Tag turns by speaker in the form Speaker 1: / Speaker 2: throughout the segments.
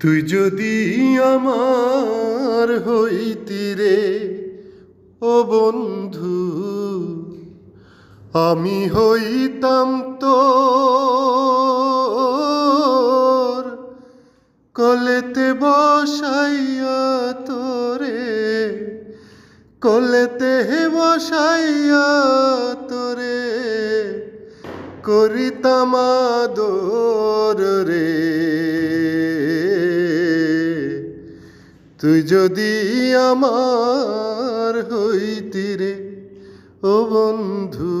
Speaker 1: তুই যদি আমার হইতি রে, ও বন্ধু, আমি হইতাম তোর কলেতে বসাইয়া তোরে, কলেতে বসাইয়া তোরে করিতাম আদর রে। তুই যদি আমার হইতি রে, ও বন্ধু,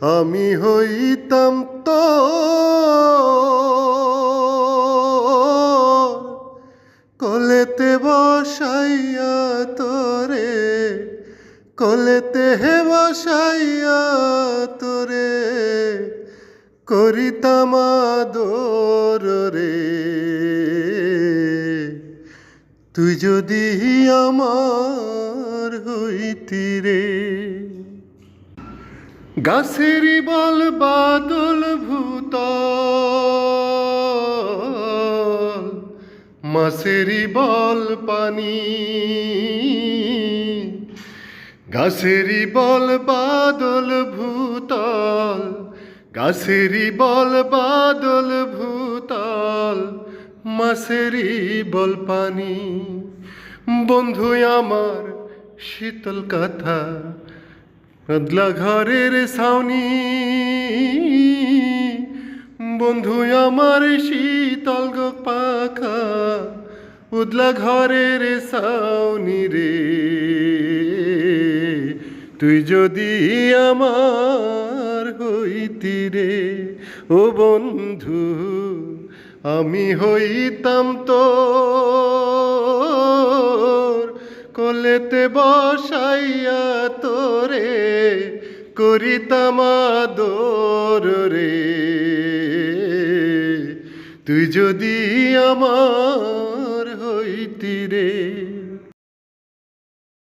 Speaker 1: আমি হইতাম তো। কলেতে বসাইয়া তোরে, কলেতে হে বসাইয়া তোরে, করিতাম আদর রে। তুই যদি আমার হইতি রে। গাছেরই বল বাদল ভূত মাছেরই বল পানি। গাছেরই বল বাদল ভূতল গাছেরই বল বাদল ভূতল। মাছেরই বল পানি। বন্ধু, আমার শীতল কথা বদলা ঘরের ছাউনি। বন্ধু, আমার শীতল গো পাখা উদলা ঘরের ছাউনি রে। তুই যদি আমার হইতি রে, ও বন্ধু আমি হইতাম তো কলেতে বসাইয়া তোরে করিতাম আদর রে। তুই যদি আমার হইতি রে